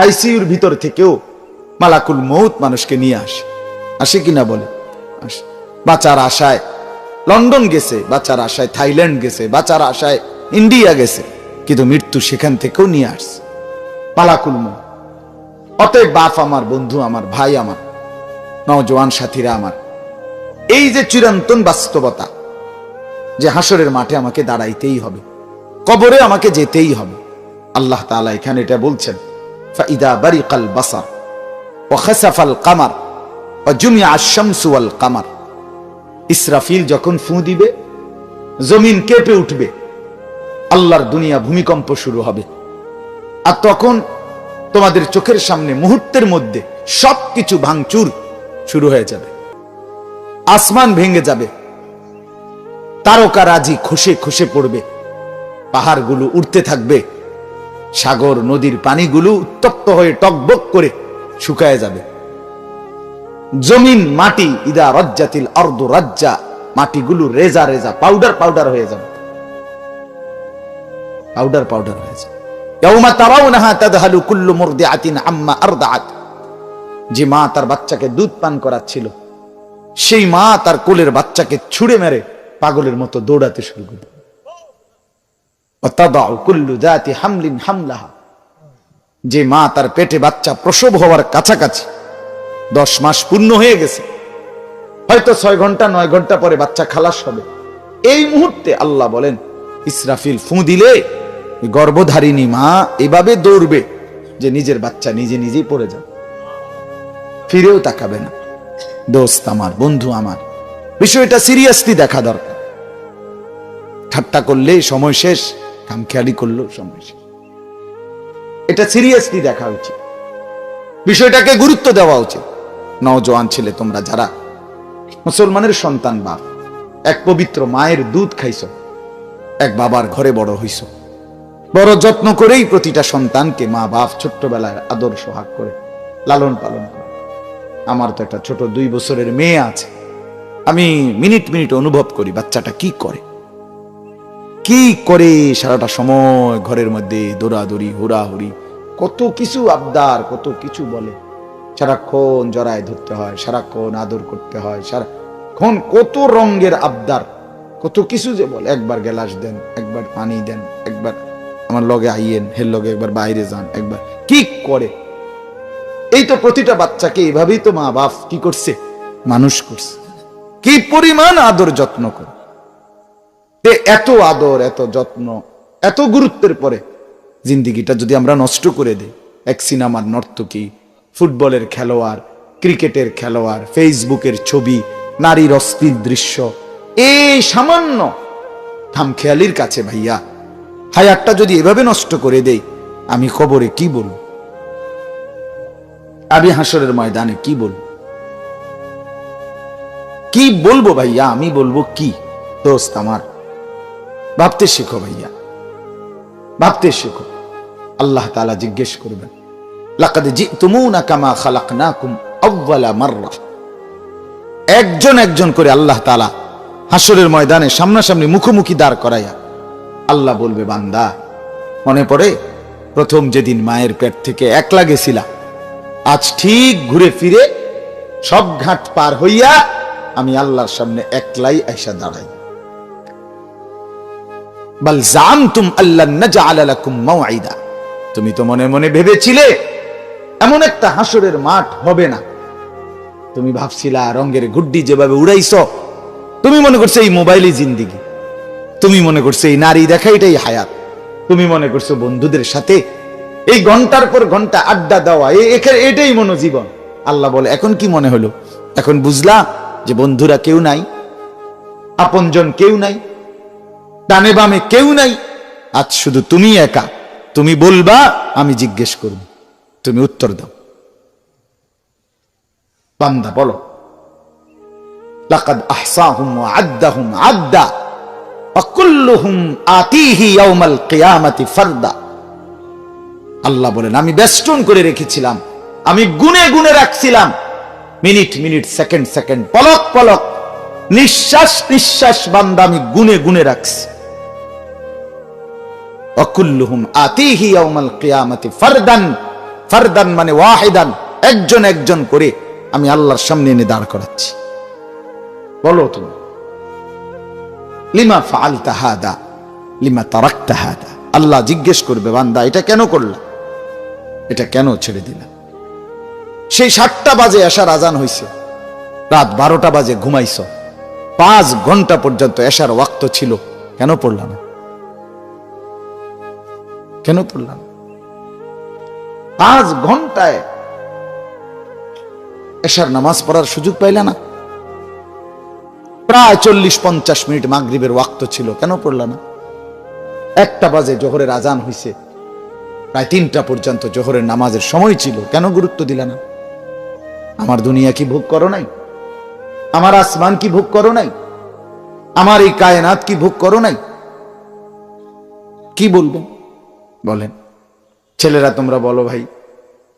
আইসিইউর ভিতর থেকেও মালাকুল মৌত মানুষকে নিয়ে আসে। আসে কিনা বলে? আসে। বাঁচার আশায় লন্ডন গেছে, বাঁচার আশায় থাইল্যান্ড গেছে, বাঁচার আশায় ইন্ডিয়া গেছে, কিন্তু মৃত্যু সেখান থেকেও নিয়ে আসছে। মালাকুল মৌত অতএব বাপ আমার, বন্ধু আমার, ভাই আমার, নওজোয়ান সাথীরা আমার, এই যে চিরন্তন বাস্তবতা, যে হাসরের মাঠে আমাকে দাঁড়াইতেই হবে, কবরে আমাকে যেতেই হবে, আল্লাহ তাআলা এখানে এটা বলছেন। ফাইদা বারিকাল বাসার ও খাসাফাল কামার ও জুমিয়া ইসরাফিল যখন ফু দিবে, জমিন কেঁপে উঠবে, আল্লাহর দুনিয়া ভূমিকম্প শুরু হবে। আর তখন তোমাদের চোখের সামনে মুহূর্তের মধ্যে সবকিছু ভাঙচুর শুরু হয়ে যাবে। আসমান ভেঙে যাবে। তারকারাজি খসে খসে পড়বে। পাহাড়গুলো উঠতে থাকবে। সাগর নদীর পানিগুলো উত্তপ্ত হয়ে টকবক করে শুকায় যাবে। জমিন, মাটি, ইদা রজ্জাতিল অর্ধ রাজ্জা, মাটিগুলো রেজা রেজা, পাউডার পাউডার হয়ে যাবে। পাউডার পাউডার হয়ে যাবে। যে মা তার বাচ্চাকে দুধ পান করাচ্ছিল, সেই মা তার কোলের বাচ্চাকে ছুঁড়ে মেরে পাগলের মতো দৌড়াতে শুরু করবে যে মা তার পেটে বাচ্চা প্রসব হওয়ার কাছাকাছি দশ মাস পূর্ণ হয়ে গেছে। হয়তো ছয় ঘণ্টা, নয় ঘণ্টা পরে বাচ্চা খালাস হবে। এই মুহূর্তে আল্লাহ বলেন, ইসরাফিল ফু দিলে গর্ভধারিণী মা এভাবে দৌড়বে যে নিজের বাচ্চা নিজে নিজেই পড়ে যাবে। ফিরেও তাকাবে না। দোস্ত আমার, বন্ধু আমার, বিষয়টা সিরিয়াসলি দেখা দরকার। ঠাট্টা করলে সময় শেষ। খামখেয়ালি করলেও সময় শেষ এটা সিরিয়াসলি দেখা উচিত। বিষয়টাকে গুরুত্ব দেওয়া উচিত। নওজোয়ান ছেলে তোমরা যারা, মুসলমানের সন্তান বাপ, এক পবিত্র মায়ের দুধ খাইছ, এক বাবার ঘরে বড় হইছ, বড় যত্ন করেই প্রতিটা সন্তানকে মা বাপ ছোট্টবেলায় আদর সোহাগ করে, লালন পালন করে। আমার তো একটা ছোট দুই বছরের মেয়ে আছে। আমি মিনিট মিনিট অনুভব করি বাচ্চাটা কি করে। কি করে সারাটা সময় ঘরের মধ্যে দৌড়াদৌড়ি, হুড়াহুড়ি? কত কিছু আবদার, কত কিছু বলে। সারাক্ষণ জড়ায় ধরতে হয়, সারাক্ষণ আদর করতে হয়, সারাক্ষণ কত রঙের আবদার, কত কিছু যে বলে। একবার গ্লাস দেন, একবার পানি দেন, একবার আমার লগে আইয়েন, হের লগে একবার বাইরে যান, একবার কি করে? এই তো প্রতিটা বাচ্চাকে এভাবেই তো মা বাপ কি করছে? মানুষ করছে। কি পরিমাণ আদর যত্ন করে। তে এত আদর, এত যত্ন, এত গুরুত্বের পরে জিন্দিগিটা যদি আমরা নষ্ট করে দিই, এক সিনেমার নর্তকী, ফুটবলের খেলোয়াড়, ক্রিকেটের খেলোয়াড়, ফেসবুকের ছবি, নারীর অস্থির দৃশ্য এই সামান্য খামখেয়ালির কাছে ভাইয়া, হায়াতটা যদি এভাবে নষ্ট করে দেই, আমি খবরে কি বলব? আমি হাসরের ময়দানে কি বলব? কি বলব ভাইয়া? আমি বলব কি? দোস্ত আমার ভাবতে শেখো ভাইয়া। ভাবতে শেখো। আল্লাহ তালা জিজ্ঞেস করবেন, লাকাদ জিতুমুনা কামা আউয়ালা মাররা? একজন একজন করে আল্লাহ তালা হাসরের ময়দানে সামনাসামনি মুখোমুখি দাঁড় করাইয়া আল্লাহ বলবে, বান্দা, মনে পড়ে? প্রথম যেদিন মায়ের পেট থেকে একলা গেছিলা আজ ঠিক ঘুরে ফিরে সব ঘাট পার হইয়া আমি আল্লাহর সামনে একলাই আইসা দাঁড়াই। বল জানতুম আল্লাহ নাজআলা লাকুম তুমি তো মনে মনে ভেবেছিলে এমন একটা হাসরের মাঠ হবে না। তুমি ভাবছিলা রঙের গুড্ডি যেভাবে উড়াইছো, তুমি মনে করছ এই মোবাইলই জিন্দিগি। তুমি মনে করছ এই নারী দেখা এটাই হায়াত। তুমি মনে করছ বন্ধুদের সাথে এই ঘণ্টার পর ঘণ্টা আড্ডা দেওয়া এটাই মনোজীবন। আল্লাহ বলে, এখন কি মনে হলো? এখন বুঝলা যে বন্ধুরা কেউ নাই, আপনজন কেউ নাই ডানে বামে কেউ নাই। আজ শুধু তুমি একা। তুমি বলবা, আমি জিজ্ঞেস করব। তুমি উত্তর দাও। বান্দা, বলো। লাকাদ আহসাহুম আদ্দাহুম আদ্দা ওয়া কুল্লুহুম আতিহি ইয়াউমাল কিয়ামাতি ফারদা। আল্লাহ বলেন, আমি বেষ্টন করে রেখেছিলাম। আমি গুনে গুনে রাখছিলাম। মিনিট মিনিট, সেকেন্ড সেকেন্ড, পলক পলক। নিঃশ্বাস নিঃশ্বাস বান্দা, আমি গুনে গুনে রাখছি। অকুল্লুহুম আতিহি ইয়াউমাল কিয়ামাতি ফারদান। ফারদান মানে ওয়াহিদান। একজন একজন করে আমি আল্লাহর সামনে এনে দাঁড় করাচ্ছি। বলো তুমি, লিমা ফাল তাহাদা লিমা তারাক তাহাদা আল্লাহ জিজ্ঞেস করবে, বান্দা, এটা কেন করলাম এটা কেন ছেড়ে দিলাম সেই সাতটা বাজে এসার আজান হইছে। রাত বারোটা বাজে ঘুমাইছ। পাঁচ ঘণ্টা পর্যন্ত এসার ওয়াক্ত ছিল। কেন পড়লাম না? কেন পড়লাম পাঁচ ঘন্টায় এসার নামাজ পড়ার সুযোগ পাইলা না? প্রায় চল্লিশ পঞ্চাশ মিনিট মাগরিবের ওয়াক্ত ছিল, কেন পড়লা না? একটা বাজে জোহরের আজান হইছে। প্রায় তিনটা পর্যন্ত জোহরের নামাজের সময় ছিল, কেন গুরুত্ব দিলা না? আমার দুনিয়া কি ভোগ করো নাই? আমার আসমান কি ভোগ করো নাই? আমার এই কায়নাত কি ভোগ করো নাই? কি বলবেন বলেন, ছেলেরা তোমরা বলো ভাই,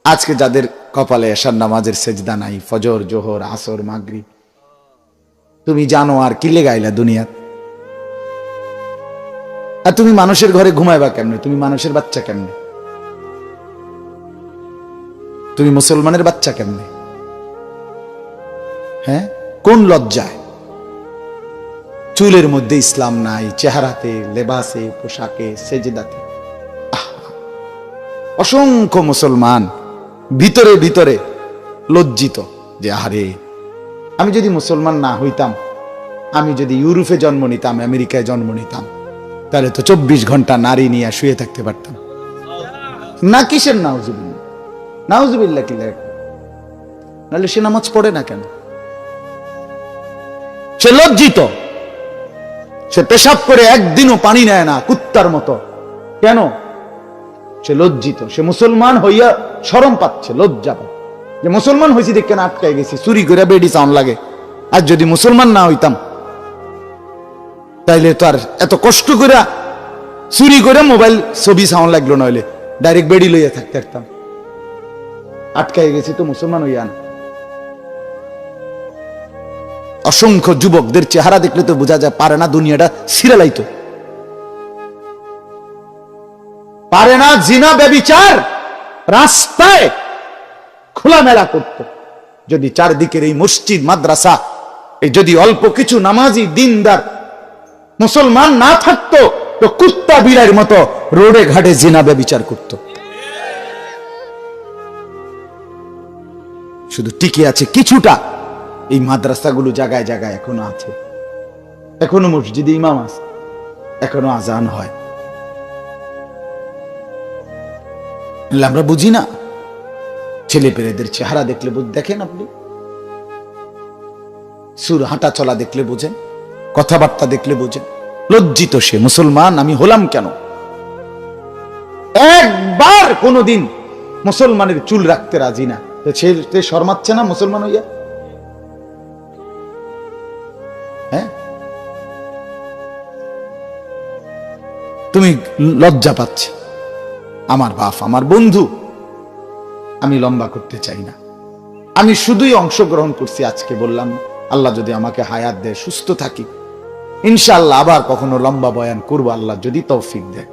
আজকে যাদের কপালে এসার নামাজের সেজদা নাই, ফজর, জোহর, আসর মাগরি তুমি জানো আর কি লেগাইলা দুনিয়াত? আর তুমি মানুষের ঘরে ঘুমাইবা কেমনে? তুমি মানুষের বাচ্চা কেমনে? তুমি মুসলমানের বাচ্চা কেমনে? হ্যাঁ? কোন লজ্জায়? চুলের মধ্যে ইসলাম নাই, চেহারাতে, লেবাসে, পোশাকে, সেজেদাতে! অসংখ্য মুসলমান ভিতরে ভিতরে লজ্জিত যে আরে আমি যদি মুসলমান না হইতাম, আমি যদি ইউরোপে জন্ম নিতাম, আমেরিকায় জন্ম নিতাম, তাহলে তো চব্বিশ ঘণ্টা নারী নিয়ে শুয়ে থাকতে পারতাম। না কিসের নাউজুবিল্লা নাউজুবিল্লা কি নাহলে সে নামাজ পড়ে না কেন? সে লজ্জিত। সে পেশাব করে একদিনও পানি নেয় না কুত্তার মতো। কেন? সে লজ্জিত, সে মুসলমান হইয়া সরম পাচ্ছে, লজ্জা যে মুসলমান হয়েছি দেখে না আটকায় গেছি, চুরি করে বেডি সাউন্ড লাগে। আর যদি মুসলমান না হইতাম, তাইলে তো আর এত কষ্ট করে চুরি করে মোবাইল ছবি সাউন্ড লাগল নইলে, ডাইরেক্ট বেডি লইয়া থাকতে পারতাম। আটকায় গেছি তো মুসলমান হইয়া না। অসংখ্য যুবকদের চেহারা দেখলে তো বোঝা যায় পারে না দুনিয়াটা সিরালাইতো পারে না জিনা, ব্যবিচার, রাস্তায় খোলামেলা করত। যদি চারদিকের এই মসজিদ, মাদ্রাসা, এই যদি অল্প কিছু নামাজি, দিনদার, মুসলমান না থাকতো, তো কুত্তা বিড়ার মতো রোডে ঘাটে জিনা, ব্যবিচার করত। শুধু টিকে আছে কিছুটা, এই মাদ্রাসাগুলো জায়গায় জায়গায় এখনও আছে। এখনও মসজিদে ইমাম আছে, এখনও আজান হয়। আমরা বুঝি না। ছেলে পেলেদের চেহারা দেখলে দেখেন আপনি। সুর হাঁটা চলা দেখলে বোঝেন, কথাবার্তা দেখলে বোঝেন। লজ্জিত সে মুসলমান, আমি হলাম কেন? একবার কোনোদিন মুসলমানের চুল রাখতে রাজি না। সে শর্মাচ্ছে না মুসলমান হইয়া? হ্যাঁ? তুমি লজ্জা পাচ্ছে। আমার বাপ, আমার বন্ধু। আমি লম্বা করতে চাই না। আমি শুধুই অংশগ্রহণ করছি আজকে বললাম, আল্লাহ যদি আমাকে হায়াত দেয়, সুস্থ থাকি। ইনশাল্লাহ আবার কখনো লম্বা বয়ান করব, আল্লাহ যদি তৌফিক দেয়।